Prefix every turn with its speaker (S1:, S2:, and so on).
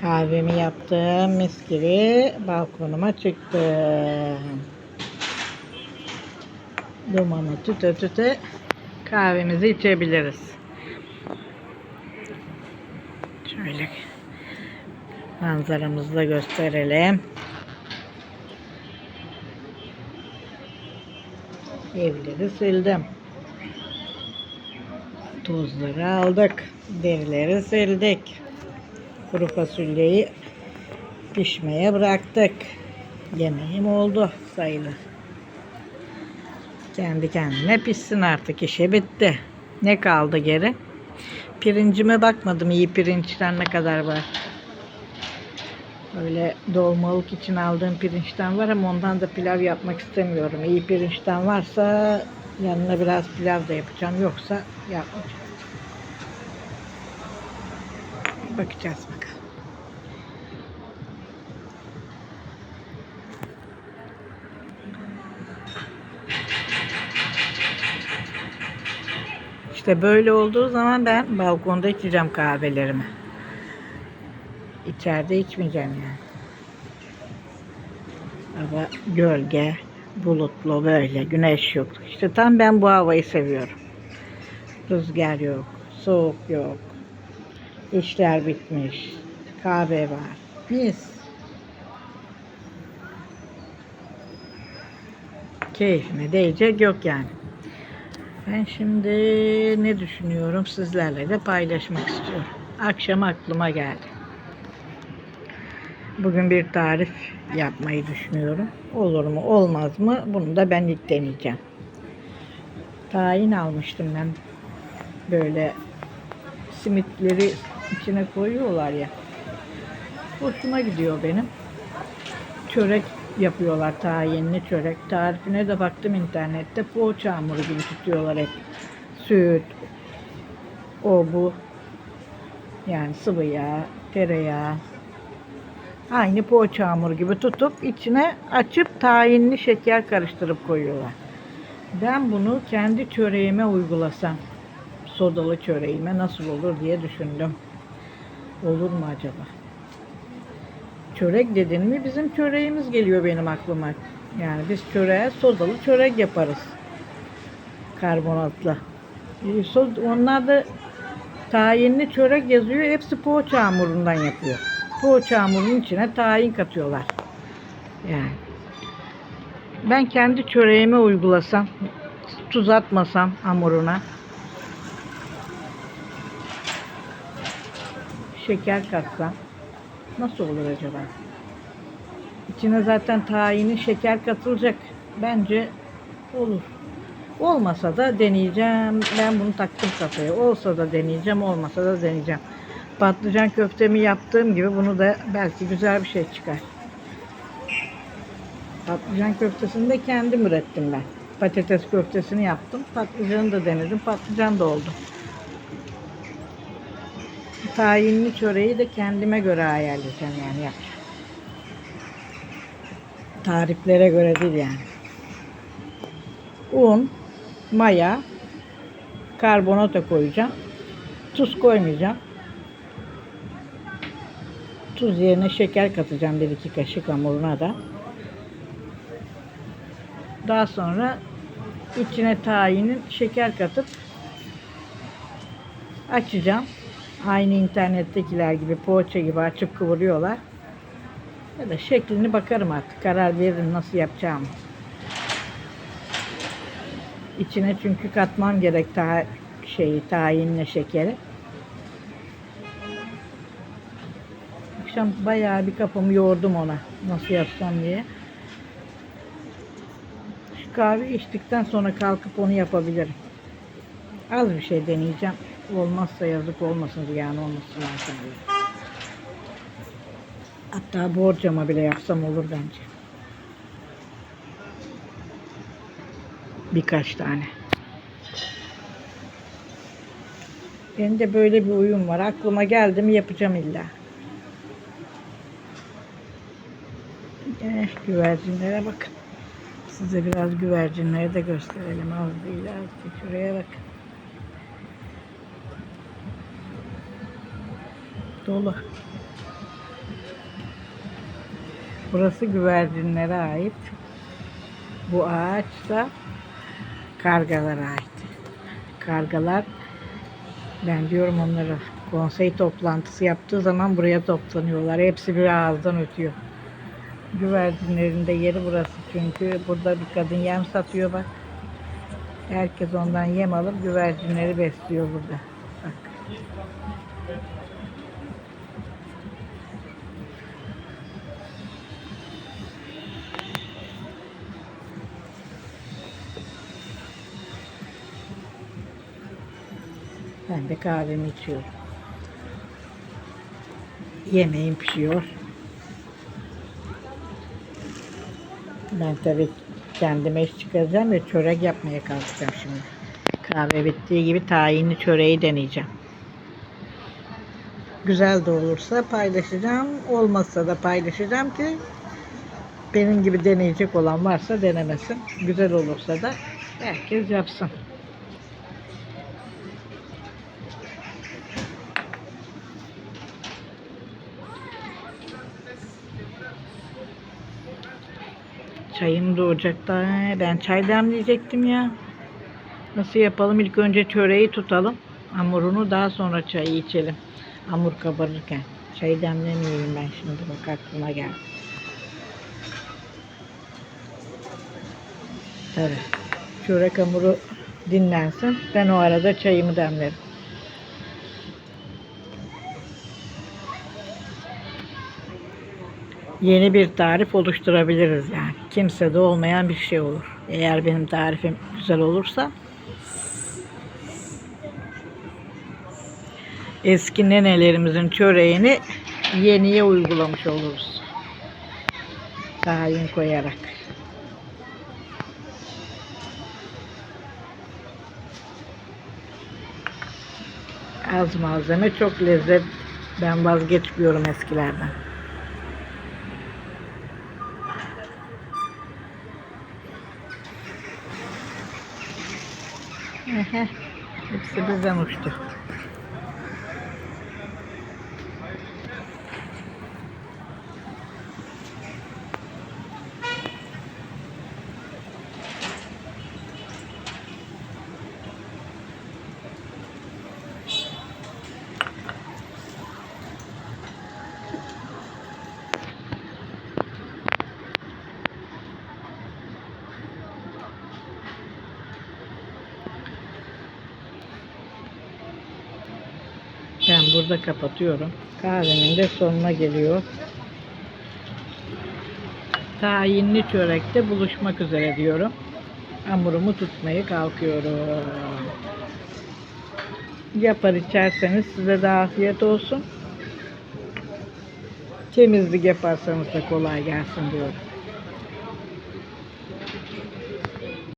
S1: Kahvemi yaptım. Mis gibi balkonuma çıktım. Dumanı tüte tüte kahvemizi içebiliriz. Şöyle manzaramızı da gösterelim. Evleri sildim. Tozları aldık. Derileri sildik. Kuru fasulyeyi pişmeye bıraktık. Yemeğim oldu sayılır. Kendi kendine pişsin artık. işi bitti. Ne kaldı geri? Pirincime bakmadım. iyi pirinçten ne kadar var. Öyle dolmalık için aldığım pirinçten var ama ondan da pilav yapmak istemiyorum. İyi pirinçten varsa yanına biraz pilav da yapacağım. Yoksa yapmayacağım. Bakacağız İşte böyle olduğu zaman ben balkonda içeceğim kahvelerimi. İçeride içmeyeceğim yani. Hava gölge, bulutlu böyle, güneş yok. İşte tam ben bu havayı seviyorum. Rüzgar yok, soğuk yok. İşler bitmiş. Kahve var. Mis. Keyfime değecek yok yani. Ben şimdi ne düşünüyorum sizlerle de paylaşmak istiyorum. Akşam aklıma geldi. Bugün bir tarif yapmayı düşünüyorum. Olur mu olmaz mı bunu da ben ilk deneyeceğim. Tahin almıştım ben. Böyle simitleri içine koyuyorlar ya. Hoşuma gidiyor benim. Çörek yapıyorlar tayinli çörek. Tarifine de baktım internette. Poğaça hamuru gibi tutuyorlar hep. Süt, o bu. Yani sıvı yağ, tereyağı. Aynı poğaça hamuru gibi tutup içine açıp tayinli şeker karıştırıp koyuyorlar. Ben bunu kendi çöreğime uygulasam, sodalı çöreğime nasıl olur diye düşündüm. Olur mu acaba? Çörek dedin mi bizim çöreğimiz geliyor benim aklıma. Yani biz çöreğe sodalı çörek yaparız. Karbonatlı. E, Onlar da tayinli çörek yazıyor. Hepsi poğaça hamurundan yapıyor. Poğaça hamurunun içine tahin katıyorlar. Yani. Ben kendi çöreğime uygulasam, tuz atmasam hamuruna, şeker katsam nasıl olur acaba? İçine zaten tahinin şeker katılacak. Bence olur. Olmasa da deneyeceğim. Ben bunu taktım kafaya. Olsa da deneyeceğim, olmasa da deneyeceğim. Patlıcan köftemi yaptığım gibi bunu da belki güzel bir şey çıkar. Patlıcan köftesini de kendim ürettim ben. Patates köftesini yaptım. Patlıcanı da denedim. Patlıcan da oldu. Tayinli çöreği de kendime göre ayarlayacağım yani yapacağım. Tariflere göre değil yani. Un, maya, karbonata koyacağım. Tuz koymayacağım. Tuz yerine şeker katacağım bir iki kaşık hamuruna da. Daha sonra içine tayinin şeker katıp açacağım. Aynı internettekiler gibi poğaça gibi açıp kıvırıyorlar. Ya da şeklini bakarım artık. Karar veririm nasıl yapacağımı. İçine çünkü katmam gerek ta şeyi tayinle şekeri. Akşam bayağı bir kafamı yordum ona. Nasıl yapsam diye. Şu kahve içtikten sonra kalkıp onu yapabilirim. Az bir şey deneyeceğim. Olmazsa yazık olmasın ziyan olmasın zaten diye. Hatta borcama bile yapsam olur bence. Birkaç tane. Benim de böyle bir uyum var. Aklıma geldi mi yapacağım illa. Eh, güvercinlere bakın. Size biraz güvercinleri de gösterelim. Az değil az. Şuraya bakın. Dolu. Burası güvercinlere ait. Bu ağaç da kargalara ait. Kargalar ben diyorum onlara konsey toplantısı yaptığı zaman buraya toplanıyorlar. Hepsi bir ağızdan ötüyor. Güvercinlerin de yeri burası çünkü burada bir kadın yem satıyor bak. Herkes ondan yem alıp güvercinleri besliyor burada. Bak. Ben de kahvemi içiyorum. Yemeğim pişiyor. Ben tabii kendime iş çıkaracağım ve çörek yapmaya kalkacağım şimdi. Kahve bittiği gibi tayinli çöreği deneyeceğim. Güzel de olursa paylaşacağım. Olmazsa da paylaşacağım ki benim gibi deneyecek olan varsa denemesin. Güzel olursa da herkes yapsın. Çayım da ocakta. Ben çay demleyecektim ya. Nasıl yapalım? İlk önce çöreği tutalım. Hamurunu daha sonra çayı içelim. Hamur kabarırken. Çayı demlemeyeyim ben şimdi. Bak aklıma geldi. Tabii. Çörek hamuru dinlensin. Ben o arada çayımı demlerim. Yeni bir tarif oluşturabiliriz yani. Kimsede olmayan bir şey olur. Eğer benim tarifim güzel olursa eski nenelerimizin çöreğini yeniye uygulamış oluruz. Tahin koyarak. Az malzeme çok lezzet. Ben vazgeçmiyorum eskilerden. Hepsi birden uçtu. Ben burada kapatıyorum. Kahvemin de sonuna geliyor. Tayinli çörekte buluşmak üzere diyorum. Hamurumu tutmaya kalkıyorum. Yapar içerseniz size de afiyet olsun. Temizlik yaparsanız da kolay gelsin diyorum.